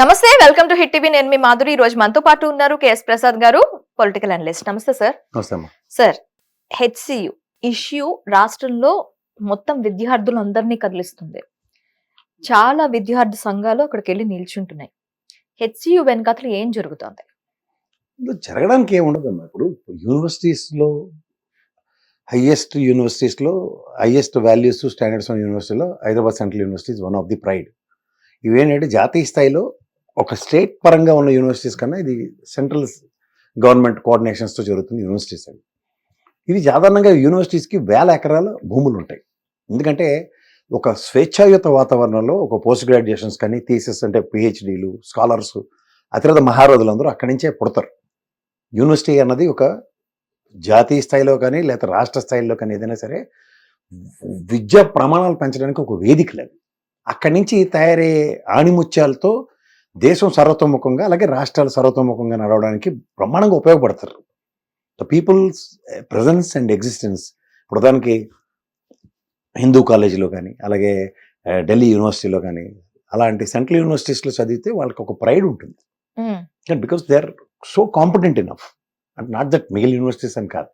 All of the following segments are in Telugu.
నమస్తే వెల్కమ్ టు హిట్ టీవీ. నేను మీ మాధురి. ఈ రోజు మనతో పాటు ఉన్నారు K S Prasad garu political analyst. నమస్తే సార్. సార్ హెచ్సియు ఇష్యూ రాష్ట్రంలో మొత్తం విద్యార్థులందరినీ కదిలిస్తుంది. చాలా విద్యార్థి సంఘాలు అక్కడికి వెళ్ళి నిల్చుంటున్నాయి. హెచ్సియు వెనకాతలు ఏం జరుగుతోంది? జరగడానికి ఏమి ఉండదమ్మా ఇప్పుడు యూనివర్సిటీస్లో హైయెస్ట్ యూనివర్సిటీస్లో హైయెస్ట్ వాల్యూస్ స్టాండర్డ్స్ ఉన్న యూనివర్సిటీలో Hyderabad central university one of the pride. ఇవేంటంటే జాతీయ స్థాయిలో ఒక స్టేట్ పరంగా ఉన్న యూనివర్సిటీస్ కన్నా ఇది సెంట్రల్ గవర్నమెంట్ కోఆర్డినేషన్స్తో జరుగుతుంది యూనివర్సిటీస్ అవి. ఇది సాధారణంగా యూనివర్సిటీస్కి వేల ఎకరాల భూములు ఉంటాయి. ఎందుకంటే ఒక స్వేచ్ఛాయుత వాతావరణంలో ఒక పోస్ట్ గ్రాడ్యుయేషన్స్ కానీ థీసెస్ అంటే పిహెచ్డీలు స్కాలర్స్ అతిరథ మహారథులందరూ అక్కడి నుంచే పుడతారు. యూనివర్సిటీ అన్నది ఒక జాతీయ స్థాయిలో కానీ లేకపోతే రాష్ట్ర స్థాయిలో కానీ ఏదైనా సరే విద్యా ప్రమాణాలు పెంచడానికి ఒక వేదిక లేదు. అక్కడి నుంచి తయారయ్యే ఆణిముత్యాలతో దేశం సర్వతోముఖంగా అలాగే రాష్ట్రాలు సర్వతోముఖంగా నడవడానికి బ్రహ్మాండంగా ఉపయోగపడతారు. The people's presence and existence ప్రధానికి హిందూ కాలేజీలో కానీ అలాగే ఆ, ఢిల్లీ యూనివర్సిటీలో కానీ అలాంటి సెంట్రల్ యూనివర్సిటీస్లో చదివితే వాళ్ళకి ఒక ప్రైడ్ ఉంటుంది. Because they are so competent enough and not that మిగిలిన యూనివర్సిటీస్ అని కాదు.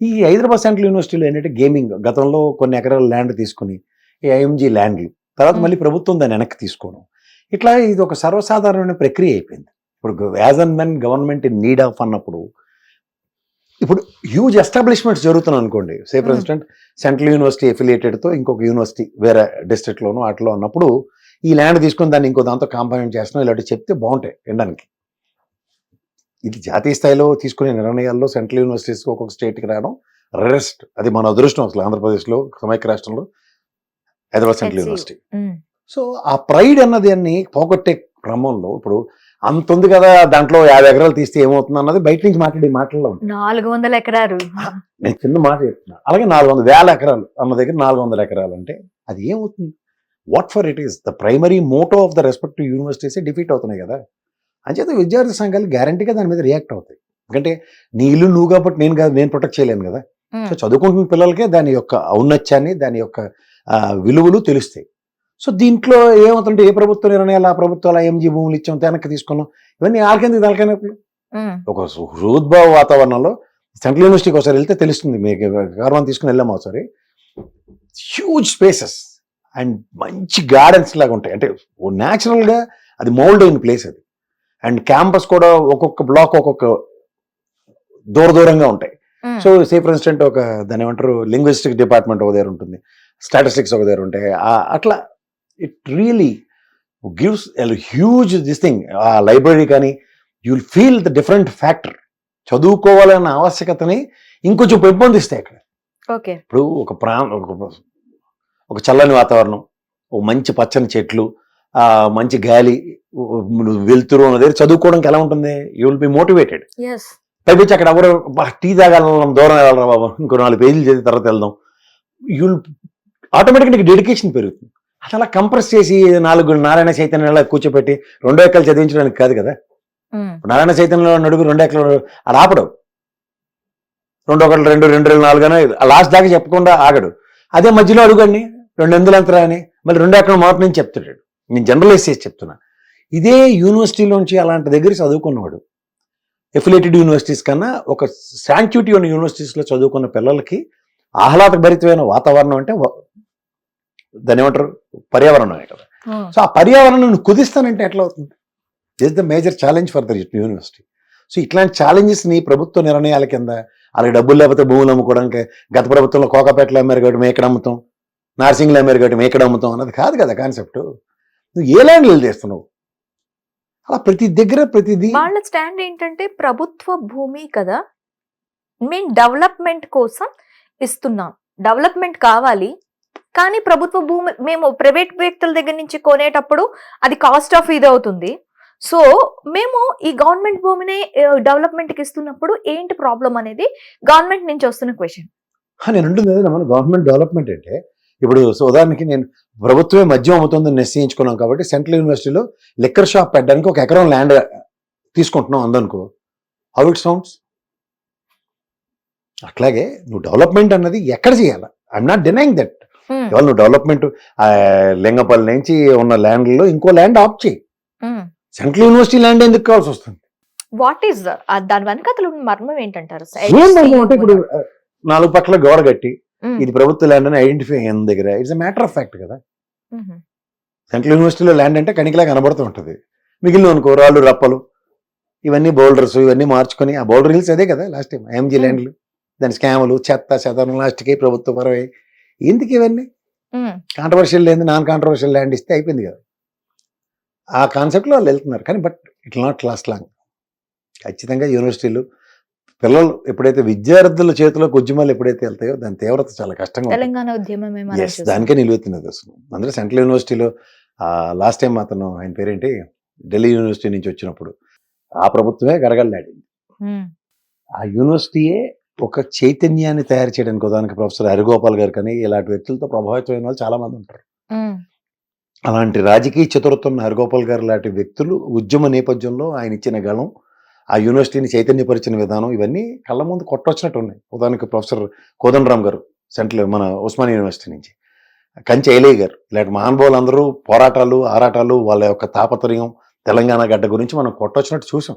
ఈ హైదరాబాద్ సెంట్రల్ యూనివర్సిటీలో ఏంటంటే గేమింగ్ గతంలో కొన్ని ఎకరాల ల్యాండ్ తీసుకుని ఈ ఐఎంజీ ల్యాండ్లు తర్వాత Hmm. మళ్ళీ ప్రభుత్వం దాన్ని వెనక్కి తీసుకోవడం. ఇట్లా ఇది ఒక సర్వసాధారణమైన ప్రక్రియ అయిపోయింది. ఇప్పుడు as and men government in need of అన్నప్పుడు ఇప్పుడు హ్యూజ్ ఎస్టాబ్లిష్మెంట్స్ జరుగుతున్నాయి అనుకోండి. Say for. Instant central university ఎఫిలియేటెడ్తో ఇంకొక యూనివర్సిటీ వేరే డిస్ట్రిక్ట్లోనూ అట్లా ఉన్నప్పుడు ఈ ల్యాండ్ తీసుకొని దాన్ని ఇంకో దాంతో కాంపౌండ్ చేస్తున్నాం ఇలాంటివి చెప్తే బాగుంటాయి వినడానికి. ఇది జాతీయ స్థాయిలో తీసుకునే నిర్ణయాల్లో సెంట్రల్ యూనివర్సిటీస్కి ఒక్కొక్క స్టేట్కి రావడం రెస్ట్ అది మన అదృష్టం అసలు ఆంధ్రప్రదేశ్లో సమైక్య రాష్ట్రంలో హైదరాబాద్ సెంట్రల్. యూనివర్సిటీ. సో ఆ ప్రైడ్ అన్నది అన్ని పోగొట్టే క్రమంలో ఇప్పుడు అంత ఉంది కదా దాంట్లో యాభై ఎకరాలు తీస్తే ఏమవుతుంది అన్నది బయట నుంచి మాట్లాడే మాటల్లో నాలుగు వందల ఎకరాలు. నేను చిన్న మాట చెప్తున్నా. అలాగే నాలుగు వందల వేల ఎకరాలు అన్న దగ్గర నాలుగు వందల ఎకరాలు అంటే అది ఏమవుతుంది? What for it is the primary motto of the respective universities defeat అవుతున్నాయి కదా. అంచేత విద్యార్థి సంఘాలు గ్యారంటీగా దాని మీద రియాక్ట్ అవుతాయి. ఎందుకంటే నీ ఇల్లు నువ్వు కాబట్టి నేను కాదు నేను ప్రొటెక్ట్ చేయలేను కదా. సో చదువుకుంటున్న పిల్లలకే దాని యొక్క ఔన్నత్యాన్ని దాని యొక్క విలువలు తెలుస్తాయి. సో దీంట్లో ఏమవుతుంటే ఏ ప్రభుత్వ నిర్ణయాలు ఆ ప్రభుత్వాలు ఎంజీ భూములు ఇచ్చాం వెనక్కి తీసుకున్నాం. ఇవన్నీ ఆల్కెందుకు తలకైనప్పుడు ఒక హృద్భావ వాతావరణంలో సెంట్రల్ యూనివర్సిటీకి ఒకసారి వెళ్తే తెలుస్తుంది మీకు గౌరవం తీసుకుని వెళ్ళాము ఒకసారి. హ్యూజ్ స్పేసెస్ అండ్ మంచి గార్డెన్స్ లాగా ఉంటాయి. అంటే న్యాచురల్గా అది మౌల్డ్ అయిన ప్లేస్ అది. అండ్ క్యాంపస్ కూడా ఒక్కొక్క బ్లాక్ ఒక్కొక్క దూర దూరంగా ఉంటాయి. సో సే ఫర్ ఇన్స్టెంట్ ఒక దాని ఏమంటారు లింగ్విస్టిక్ డిపార్ట్మెంట్ ఒక దగ్గర ఉంటుంది. స్టాటిస్టిక్స్ ఒక దగ్గర ఉంటాయి. అట్లా it really gives huge this thing ఆ లైబ్రరీ కానీ you will feel the different factor చదువుకోవాలన్న ఆవశ్యకతని ఇంకొంచెం పెంపొందిస్తాయి అక్కడ. ఓకే. ఇప్పుడు ఒక ప్రా ఒక ఒక చల్లని వాతావరణం ఒక మంచి పచ్చని చెట్లు ఆ మంచి గాలి వెలుతురు అన్న దగ్గర చదువుకోవడానికి ఎలా ఉంటుంది? యూ విల్ బి మోటివేటెడ్ పైపించి అక్కడ ఎవరు "బా, టీ తాగాలం దూరం వెళ్ళరా బాబు. ఇంకో నాలుగు పేజీలు చదివిన తర్వాత వెళ్దాం. యూల్ ఆటోమేటిక్గా నీకు డెడికేషన్ పెరుగుతుంది. అది అలా కంప్రెస్ చేసి నాలుగు నారాయణ చైతన్యంలో కూర్చోపెట్టి రెండో ఎక్కలు చదివించడానికి కాదు కదా? నారాయణ చైతన్యంలో నడుగు రెండో ఎక్కలు అది ఆపడు. రెండు ఒకటి రెండు రెండు రెండు నాలుగు లాస్ట్ దాకా చెప్పకుండా ఆగడు. అదే మధ్యలో అడుగండి రెండు ఎందులు ఎంతరా అని. మళ్ళీ రెండు ఎక్కడ మొదటి నుంచి చెప్తున్నాడు నేను జనరలైజ్ చేసి చెప్తున్నా. ఇదే యూనివర్సిటీలోంచి అలాంటి దగ్గర చదువుకున్నవాడు. ఎఫిలేటెడ్ యూనివర్సిటీస్ కన్నా ఒక శాంక్యూటీ ఉన్న యూనివర్సిటీస్లో చదువుకున్న పిల్లలకి ఆహ్లాదభరితమైన వాతావరణం అంటే దాని ఏమంటారు? పర్యావరణమే కదా సో ఆ పర్యావరణం కుదిస్తానంటే ఎట్లా అవుతుంది? This the major challenge for the university so ఇట్లాంటి ఛాలెంజెస్ని ప్రభుత్వ నిర్ణయాల కింద అలాగే డబ్బులు లేకపోతే భూములు అమ్ముకోవడానికి గత ప్రభుత్వంలో కోకాపేటలో అమ్మారు కాబట్టి మేము ఎక్కడ అమ్ముతాం నార్సింగ్లో అమ్మారు కాబట్టి మేము ఎక్కడ అమ్ముతాం అన్నది కాదు కదా కాన్సెప్ట్ నువ్వు ఏ ల్యాండ్లు చేస్తున్నావు? అలా ప్రతి దగ్గర ప్రతిదీ వాళ్ళ స్టాండ్ ఏంటంటే ప్రభుత్వ భూమి కదా మేము డెవలప్మెంట్ కోసం ఇస్తున్నాం. డెవలప్మెంట్ కావాలి కానీ ప్రభుత్వ భూమి మేము ప్రైవేట్ వ్యక్తుల దగ్గర నుంచి కొనేటప్పుడు అది కాస్ట్ ఆఫ్ ఇది అవుతుంది. సో మేము ఈ గవర్నమెంట్ భూమిని డెవలప్మెంట్కి ఇస్తున్నప్పుడు ఏంటి ప్రాబ్లం అనేది గవర్నమెంట్ నుంచి వస్తున్న క్వశ్చన్ నేను ఉంటుంది మన గవర్నమెంట్ డెవలప్మెంట్ అంటే ఇప్పుడు సో ఉదాహరణకి నేను ప్రభుత్వమే మద్యం అమ్ముతుందని నిశ్చయించుకున్నాం కాబట్టి సెంట్రల్ యూనివర్సిటీలో లిక్కర్ షాప్ పెట్టడానికి ఒక ఎకరం ల్యాండ్ తీసుకుంటున్నాం అందనుకో. హౌ ఇట్ సౌండ్స్ అట్లాగే నువ్వు డెవలప్మెంట్ అన్నది ఎక్కడ చేయాలి? ఐఎమ్ నాట్ డినైంగ్ దట్ ఇవాళ నువ్వు డెవలప్మెంట్ లింగపల్లి నుంచి ఉన్న ల్యాండ్లో ఇంకో ల్యాండ్ ఆప్ చేయి. సెంట్రల్ యూనివర్సిటీ ల్యాండ్ ఎందుకు కావాల్సి వస్తుంది? వాట్ ఈస్ దాని వెనకాతలు మర్మం ఏంటంటారు అంటే ఇప్పుడు నాలుగు పక్కల గోడ కట్టి ఇది ప్రభుత్వ ల్యాండ్ అని ఐడెంటిఫై అయిన దగ్గర. ఇట్స్ మ్యాటర్ ఆఫ్ ఫ్యాక్ట్ కదా. సెంట్రల్ యూనివర్సిటీలో ల్యాండ్ అంటే కణికలా కనబడుతూ ఉంటుంది. మిగిలిన అనుకో రాళ్ళు రప్పలు ఇవన్నీ బౌల్డర్స్ ఇవన్నీ మార్చుకొని ఆ బౌల్డర్ హిల్స్ అదే కదా లాస్ట్ టైం ఎంజీ Hmm. ల్యాండ్లు. దాని స్కాములు చెత్త శతనం లాస్ట్కి ప్రభుత్వ పరవై ఎందుకు ఇవన్నీ? కాంట్రవర్షియల్ లేదు నాన్ కాంట్రవర్షియల్ ల్యాండ్ ఇస్తే అయిపోయింది కదా. ఆ కాన్సెప్ట్లో వాళ్ళు వెళ్తున్నారు. కానీ but it not last long ఖచ్చితంగా యూనివర్సిటీలు పిల్లలు ఎప్పుడైతే విద్యార్థుల చేతిలోకి ఉద్యమాలు ఎప్పుడైతే వెళ్తాయో దాని తీవ్రత చాలా కష్టంగా ఉంటుంది. తెలంగాణ ఉద్యమం ఎస్ దానికే నిలువెత్తినది అసలు అందులో సెంట్రల్ యూనివర్సిటీలో లాస్ట్ టైం అతను ఆయన పేరేంటి? ఢిల్లీ యూనివర్సిటీ నుంచి వచ్చినప్పుడు ఆ ప్రభుత్వమే గరగల్లాడింది ఆ యూనివర్సిటీయే ఒక చైతన్యాన్ని తయారు చేయడానికి ఉదాహరణకి ప్రొఫెసర్ హరిగోపాల్ గారు కానీ ఇలాంటి వ్యక్తులతో ప్రభావితమైన వాళ్ళు చాలా మంది ఉంటారు. అలాంటి రాజకీయ చతురత్వం ఉన్న హరిగోపాల్ గారు లాంటి వ్యక్తులు ఉద్యమ నేపథ్యంలో ఆయన ఇచ్చిన గళం ఆ యూనివర్సిటీని చైతన్యపరిచిన విధానం ఇవన్నీ కళ్ళ ముందు కొట్టొచ్చినట్టు ఉన్నాయి. ఉదాహరణకి ప్రొఫెసర్ కోదండరామ్ గారు సెంట్రల్ మన ఉస్మానియా యూనివర్సిటీ నుంచి. కంచె ఐలయ్య గారు ఇలాంటి మహానుభావులు అందరూ పోరాటాలు ఆరాటాలు వాళ్ళ యొక్క తాపత్రయం తెలంగాణ గడ్డ గురించి మనం కొట్టొచ్చినట్టు చూసాం.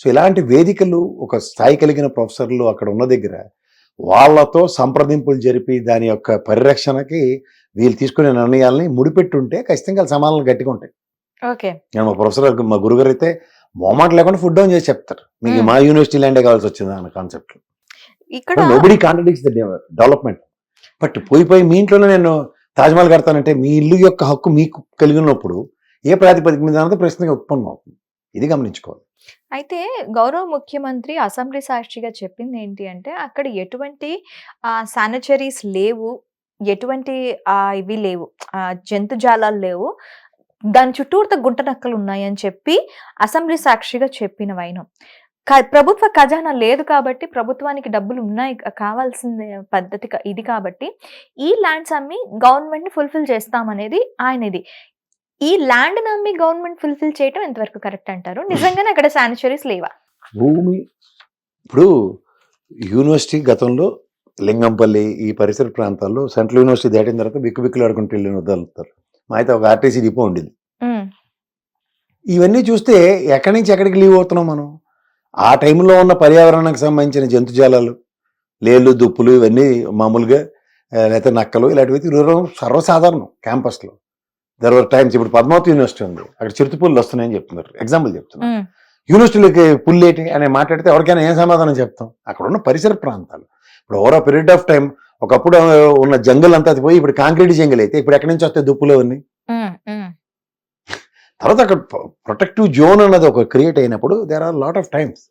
సో ఇలాంటి వేదికలు ఒక స్థాయి కలిగిన ప్రొఫెసర్లు అక్కడ ఉన్న దగ్గర వాళ్ళతో సంప్రదింపులు జరిపి దాని యొక్క పరిరక్షణకి వీళ్ళు తీసుకునే నిర్ణయాలని ముడిపెట్టుంటే ఖచ్చితంగా వాళ్ళ సమాధానాలు గట్టిగా ఉంటాయి. ఓకే. నేను మా ప్రొఫెసర్ మా గురుగారు అయితే మొహమాట లేకుండా ఫుడ్ డౌన్ చేసి చెప్తారు. మీకు. మా యూనివర్సిటీ ల్యాండే కావాల్సి వచ్చింది అన్న కాన్సెప్ట్. ఇక్కడ నోబడి కాంట్రడిక్స్ డెవలప్మెంట్ బట్ పోయి పోయి మీ ఇంట్లోనే నేను తాజ్మహల్ కడతానంటే మీ ఇల్లు యొక్క హక్కు మీకు కలిగి ఉన్నప్పుడు ఏ ప్రాతిపదిక మీద అన్నది ప్రశ్నగా ఉత్పన్నం అవుతుంది ఇది గమనించుకోవాలి. అయితే గౌరవ ముఖ్యమంత్రి అసెంబ్లీ సాక్షిగా చెప్పింది ఏంటి అంటే అక్కడ ఎటువంటి శానిటరీస్ లేవు ఎటువంటి ఇవి లేవు ఆ, జంతుజాలాలు లేవు. దాని చుట్టూర్త గుంట నక్కలు ఉన్నాయని చెప్పి అసెంబ్లీ సాక్షిగా చెప్పిన వైనం. ప్రభుత్వ ఖజానా లేదు కాబట్టి ప్రభుత్వానికి డబ్బులు ఉన్నాయి కావాల్సిన కావాల్సింది పద్ధతి ఇది కాబట్టి ఈ ల్యాండ్స్ అమ్మి గవర్నమెంట్ని ఫుల్ఫిల్ చేస్తామనేది ఆయనది. ఈ ల్యాండ్ నమ్మి గవర్నమెంట్ ఫుల్ఫిల్ చేయటం ఎంతవరకు కరెక్ట్ అంటారు? నిజంగానే అక్కడ శానిటరీస్ లేవా? భూమి ఇప్పుడు యూనివర్సిటీ గతంలో లింగంపల్లి ఈ పరిసర ప్రాంతాల్లో సెంట్రల్ యూనివర్సిటీ దాటిన తర్వాత బిక్కు బిక్కులు ఆడుకుంటూ వెళ్ళిన వదులుతారు మా అయితే ఒక ఆర్టీసీ డిపో ఉండేది. ఇవన్నీ చూస్తే ఎక్కడి నుంచి ఎక్కడికి లీవ్ అవుతున్నాం మనం? ఆ టైంలో ఉన్న పర్యావరణానికి సంబంధించిన జంతుజాలాలు లేళ్ళు దుప్పులు ఇవన్నీ మామూలుగా లేకపోతే నక్కలు ఇలాంటివి సర్వసాధారణం క్యాంపస్లో. దర్ ఆర్ టైమ్స్ ఇప్పుడు పద్మావతి యూనివర్సిటీ ఉంది. అక్కడ చిరుతపుల్లు వస్తున్నాయని చెప్తున్నారు. ఎగ్జాంపుల్ చెప్తున్నారు యూనివర్సిటీలకి పుల్లేటి అని మాట్లాడితే ఎవరికైనా ఏం సమాధానం చెప్తాం? అక్కడ ఉన్న పరిసర ప్రాంతాలు. ఇప్పుడు ఓవర్ పీరియడ్ ఆఫ్ టైం ఒకప్పుడు ఉన్న జంగల్ అంతా అది పోయి ఇప్పుడు కాంక్రీట్ జంగల్ అయితే ఇప్పుడు ఎక్కడి నుంచి వస్తాయి దుప్పులు అవన్నీ? ఉమ్, తర్వాత అక్కడ ప్రొటెక్టివ్ జోన్ అన్నది ఒక క్రియేట్ అయినప్పుడు there are lot of times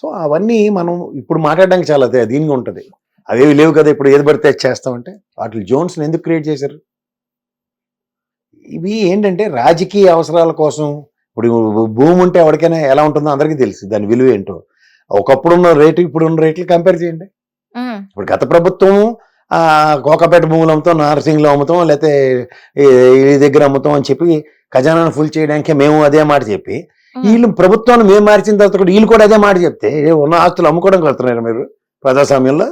so అవన్నీ మనం ఇప్పుడు మాట్లాడడానికి చాలా దీనిగా ఉంటుంది. అవేవి లేవు కదా ఇప్పుడు ఏది పడితే చేస్తామంటే వాటి జోన్స్ని ఎందుకు క్రియేట్ చేశారు? ఇవి ఏంటంటే రాజకీయ అవసరాల కోసం. ఇప్పుడు భూమి ఉంటే ఎవరికైనా ఎలా ఉంటుందో అందరికీ తెలుసు దాని విలువ ఏంటో. ఒకప్పుడు ఉన్న రేటు ఇప్పుడు ఉన్న రేట్లు కంపేర్ చేయండి. ఇప్పుడు గత ప్రభుత్వం ఆ, కోకపేట భూములు అమ్ముతాం నార్సింగ్లో అమ్ముతాం లేకపోతే ఈ- దగ్గర అమ్ముతాం అని చెప్పి ఖజానాను ఫుల్ చేయడానికి మేము అదే మాట చెప్పి. వీళ్ళు ప్రభుత్వాన్ని మేము మార్చిన తర్వాత కూడా వీళ్ళు కూడా అదే మాట చెప్తే ఉన్న ఆస్తులు అమ్ముకోవడం కడుతున్నారు మీరు? ప్రజాస్వామ్యంలో?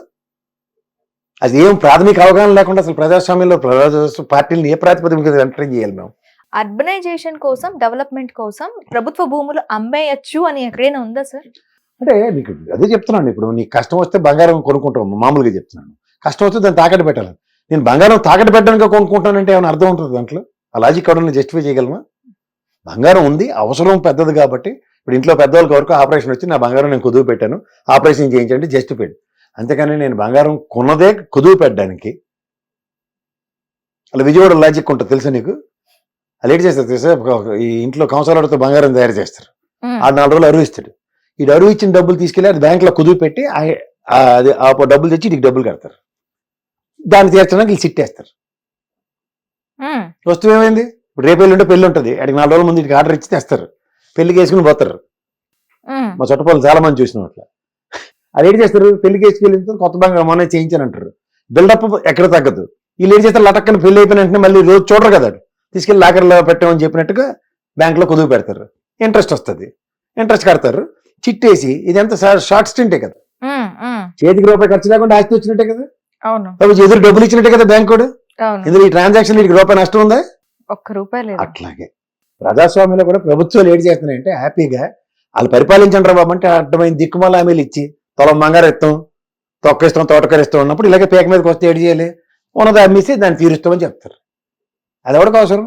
అది ఏం ప్రాథమిక అవగాహన లేకుండా అసలు ప్రజాస్వామ్యంలో ప్రజా పార్టీలను ఏ ప్రాతిపదిక మీద ఎంటర్ చేయాలి మేము? అర్బనైజేషన్ కోసం డెవలప్మెంట్ కోసం ప్రభుత్వ భూములు అమ్మేయచ్చు అని ఎక్కడైనా ఉందా సార్? అంటే నీకు అదే చెప్తున్నాను ఇప్పుడు నీకు కష్టం వస్తే బంగారం కొనుక్కుంటాం మామూలుగా చెప్తున్నాను. కష్టం వస్తే దాన్ని తాకట్టు పెట్టాలి. నేను బంగారం తాకట్టు పెట్టడానికి కొనుక్కుంటానంటే ఏమైనా అర్థం ఉంటుంది దాంట్లో? ఆ లాజిక్ ఎవరైనా జస్టిఫై చేయగలమా? బంగారం ఉంది అవసరం పెద్దది కాబట్టి ఇప్పుడు ఇంట్లో పెద్దవాళ్ళకి వరకు ఆపరేషన్ వచ్చి నా బంగారం నేను కుదువు పెట్టాను ఆపరేషన్ చేయించండి జస్టిఫైడ్ అంతేకాని నేను బంగారం కొన్నదే కుదువు పెట్టడానికి. అలా విజయవాడ లాజిక్ ఉంటుంది తెలుసా నీకు? అది ఏంటి చేస్తారు తెలుసా? ఈ ఇంట్లో కంసాలతో బంగారం తయారు చేస్తారు. ఆ నాలుగు రోజులు అరువు ఇస్తాడు. ఈ అరువు ఇచ్చిన డబ్బులు తీసుకెళ్ళి అది బ్యాంకులో కుదువు పెట్టి అది ఆ డబ్బులు తెచ్చి నీకు డబ్బులు కడతారు. దాన్ని తీర్చడానికి వీళ్ళు చిట్టేస్తారు ఉమ్, వస్తువు ఏమైంది? ఇప్పుడు రేపు ఎల్లుంటే పెళ్ళి ఉంటుంది. అడిగి నాలుగు రోజుల ముందు ఆర్డర్ ఇచ్చి తెస్తారు. పెళ్ళికి వేసుకుని పోతారు. మా చుట్టపల్లి చాలా మంది చూసిన అట్లా అది ఏంటి చేస్తారు? పెళ్ళికి వేసుకెళ్ళిన తర్వాత కొత్త బంగారం మొన్న చేయించాను అంటారు. బిల్డప్ ఎక్కడ తగ్గదు. వీళ్ళు ఏం చేస్తారు? లటక్కని పెళ్ళి అయిపోయిన వెంటనే మళ్ళీ రోజు చూడరు కదా తీసుకెళ్ళి లాకర్లో పెట్టామని చెప్పినట్టుగా బ్యాంకులో కుదువు పెడతారు. ఇంట్రెస్ట్ వస్తుంది. ఇంట్రెస్ట్ కడతారు. చిట్టేసి ఇదంతా షార్ట్ స్టింటే కదా. చేతికి రూపాయి ఖర్చు లేకుండా ఆస్తి వచ్చినట్టే కదా. అవును. ఎదురు డబ్బులు ఇచ్చినట్టే కదా బ్యాంక్ కూడా అవును. ఇందులో ఈ ట్రాన్సాక్షన్ వీటికి రూపాయి నష్టం ఉందా? ఒక్క రూపాయి అట్లాగే. ప్రజాస్వామ్యంలో కూడా ప్రభుత్వాలు ఏడు చేస్తున్నాయంటే హ్యాపీగా వాళ్ళు పరిపాలించండి రా బాబు అంటే అడ్డమైన దిక్కుమాల హామీలు ఇచ్చి తొలం బంగారు ఇస్తాం తొక్కిస్తాం తోటకరిస్తాం ఉన్నప్పుడు ఇలాగే పేక మీదకి వస్తే ఏడు చేయాలి? ఉన్నది అమ్మేసి దాన్ని తీరుస్తామని చెప్తారు. అది ఎవరికి అవసరం?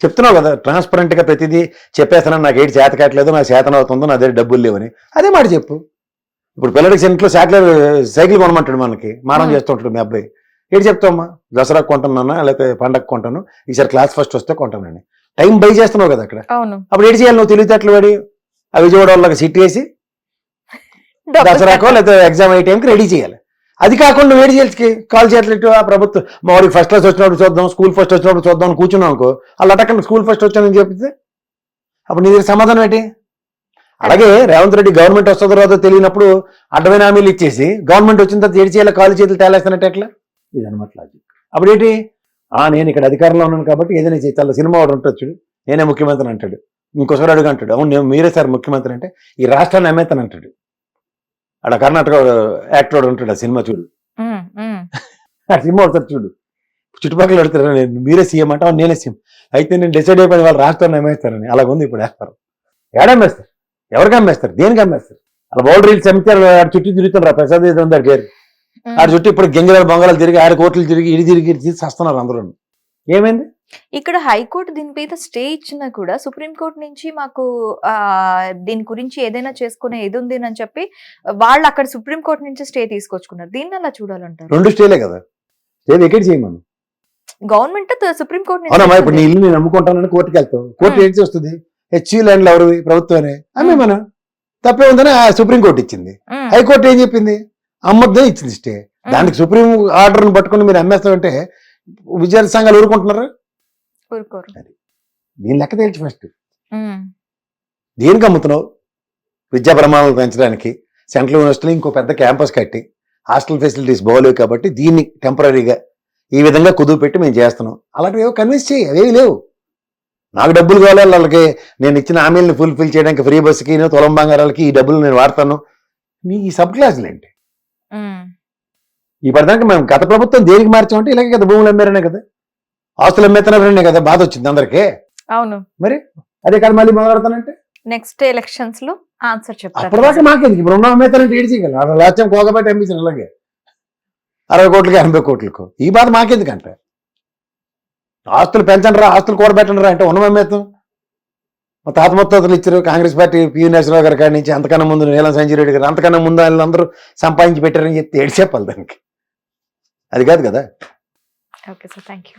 చెప్తున్నావు కదా ట్రాన్స్పరెంట్గా ప్రతిదీ చెప్పేస్తున్నాను నాకు ఏడు చేత కావట్లేదు నాకు చేతన అవుతుందో నా దగ్గర డబ్బులు లేవని. అదే మాట చెప్పు. ఇప్పుడు పిల్లడికి సెంట్లో సైకిల్ సైకిల్ కొనమంటాడు మనకి Hmm. చేస్తుంటాడు మీ అబ్బాయి. ఏడు చెప్తామమ్మా దసరా కొంటానన్నా లేకపోతే పండగ కొంటాను ఈసారి క్లాస్ ఫస్ట్ వస్తే కొంటానని టైం బై చేస్తున్నావు కదా అక్కడ. అప్పుడు ఏడు చేయాలి నువ్వు తెలివితేటలు పడి ఆ విజయవాడ వాళ్ళకి సిట్ వేసి దసరాకో లేకపోతే ఎగ్జామ్ అయ్యే టైంకి రెడీ చేయాలి. అది కాకుండా నువ్వు ఏడు చేయాలి? కాల్ చేయట్లేదు ఆ ప్రభుత్వం. మా వాడికి ఫస్ట్ క్లాస్ వచ్చినప్పుడు చూద్దాం స్కూల్ ఫస్ట్ వచ్చినప్పుడు చూద్దాం అని కూర్చున్నాం అనుకో అలా అటక్కడ స్కూల్ ఫస్ట్ వచ్చానని చెప్తే అప్పుడు నీ దగ్గర సమాధానం ఏంటి? అలాగే రేవంత్ రెడ్డి గవర్నమెంట్ వస్తుందో రాదో తెలియనప్పుడు అడ్డమైన హామీలు ఇచ్చేసి గవర్నమెంట్ వచ్చిన తర్వాత ఏడు చేయాలి కాలు చేతులు తేలేస్తానంటే ఎట్లా? ఇదనమాట లాజిక్ అప్పుడు ఏంటి? ఆ నేను ఇక్కడ అధికారంలో ఉన్నాను కాబట్టి ఏదైనా చేయి చాలా సినిమా వాడు ఉంటుంది చూడు నేనే ముఖ్యమంత్రి అంటాడు. ఇంకోసారి అడుగు అంటాడు. అవును నేను మీరే సార్ ముఖ్యమంత్రి అంటే ఈ రాష్ట్రాన్ని అమ్మేతాను అంటాడు. అక్కడ కర్ణాటక యాక్టర్ ఉంటాడు ఆ సినిమా చూడు. ఆ సినిమా ఒకసారి చూడు. చుట్టుపక్కల పెడతారు నేను మీరే సీఎం అంటే నేనే సీఎం. అయితే నేను డిసైడ్ అయిపోయిన వాళ్ళు రాష్ట్రాన్ని అమ్మేస్తారని అలాగ ఉంది ఇప్పుడు వేస్తారు ఏడమ్మేస్తారు ఎవరికి అమ్మేస్తారు? దేనికి అమ్మేస్తారు? అలా బౌల్ రీల్స్ అమ్మితారు ఆడ చుట్టూ తిరుగుతున్నారు ప్రసాద్ ఏదో ఉంది ఉమ్. ఆడ చుట్టూ ఇప్పుడు గింజల బొంగలు తిరిగి ఆడ కోట్లు తిరిగి ఇడి తిరిగి తిరిగి వస్తున్నారు అందరూ. ఏమైంది? ఇక్కడ హైకోర్టు దీని మీద స్టే ఇచ్చినా కూడా సుప్రీంకోర్టు నుంచి మాకు దీని గురించి ఏదైనా చేసుకునే ఇది ఉంది అని చెప్పి వాళ్ళు అక్కడ సుప్రీంకోర్టు నుంచి స్టే తీసుకొచ్చుకున్నారు. దీన్ని అలా చూడాలంటారు? రెండు స్టేలే కదా. స్టే వెకెట్ చేయమను. గవర్నమెంట్ సుప్రీంకోర్టు అవునమ్మా ఇప్పుడు నీ నుంచి ఇల్లు నేను అమ్ముకుంటానని కోర్టుకి వెళ్తావు. కోర్టు. ఏం చేస్తుంది? హెచ్యూ ల్యాండ్లు ఎవరివి ప్రభుత్వమే అమ్మే మన. తప్పే ఉందని సుప్రీంకోర్టు ఇచ్చింది. హైకోర్టు ఏం చెప్పింది? అమ్మొద్దే ఇచ్చింది స్టే. దానికి సుప్రీం ఆర్డర్ని పట్టుకుని మీరు అమ్మేస్తామంటే విద్యార్థి సంఘాలు ఊరుకుంటున్నారు? ఊరుకోరు దీని లెక్క తేల్చి ఫస్ట్ దేనికి అమ్ముతున్నావు? విద్యా ప్రమాణాలు పెంచడానికి. సెంట్రల్ యూనివర్సిటీలో ఇంకో పెద్ద క్యాంపస్ కట్టి హాస్టల్ ఫెసిలిటీస్ బాగోలేవు కాబట్టి దీన్ని టెంపరీగా ఈ విధంగా కుదువు పెట్టి మేము చేస్తున్నాం. అలాంటివి ఏవో కన్విన్స్ చేయి అవేవి లేవు. నాకు డబ్బులు కావాలి వాళ్ళకి నేను ఇచ్చిన హామీలను ఫుల్ఫిల్ చేయడానికి ఫ్రీ బస్సుకి తొలం బంగారాలకి ఈ డబ్బులు నేను వాడతాను. నీ ఈ సబ్ క్లాసులు ఏంటి? ఈ పడడానికి మేము గత ప్రభుత్వం దేనికి మార్చామంటే ఇలాగే కదా భూములు అమ్మారనే కదా. ఆస్తులు అమ్మేస్తున్నారనే కదా బాధ వచ్చింది అందరికీ. అవును. మరి అదే కదా మళ్ళీ మొదలెడతానంటే? నెక్స్ట్ ఎలక్షన్స్లో ఆన్సర్ చెప్తారు అప్పటిదాకా మాకేందుకు? ఇప్పుడు ఉన్న అమ్మేతానంటే ఏడు చేయగలరు అలా లాచ్యం కోగబెట్టి అమ్మేసారు అలాగే. అరవై కోట్లకి ఎనభై కోట్లకు. ఈ బాధ మాకెందుకంట? ఆస్తులు పెంచండి రా ఆస్తులు కూడబెట్టండి రా అంటే ఉన్న అమ్మేస్తాం మా తాత మొత్తం ఇచ్చారు కాంగ్రెస్ పార్టీ పివి నరసింహరావు గారి కాడి నుంచి అంతకన్నా ముందు నీలం సంజయ్ రెడ్డి గారు అంతకన్నా ముందు వాళ్ళందరూ సంపాదించి పెట్టారని చెప్తే ఏడు చెప్పాలి దానికి. అది కాదు కదా? Okay sir thank you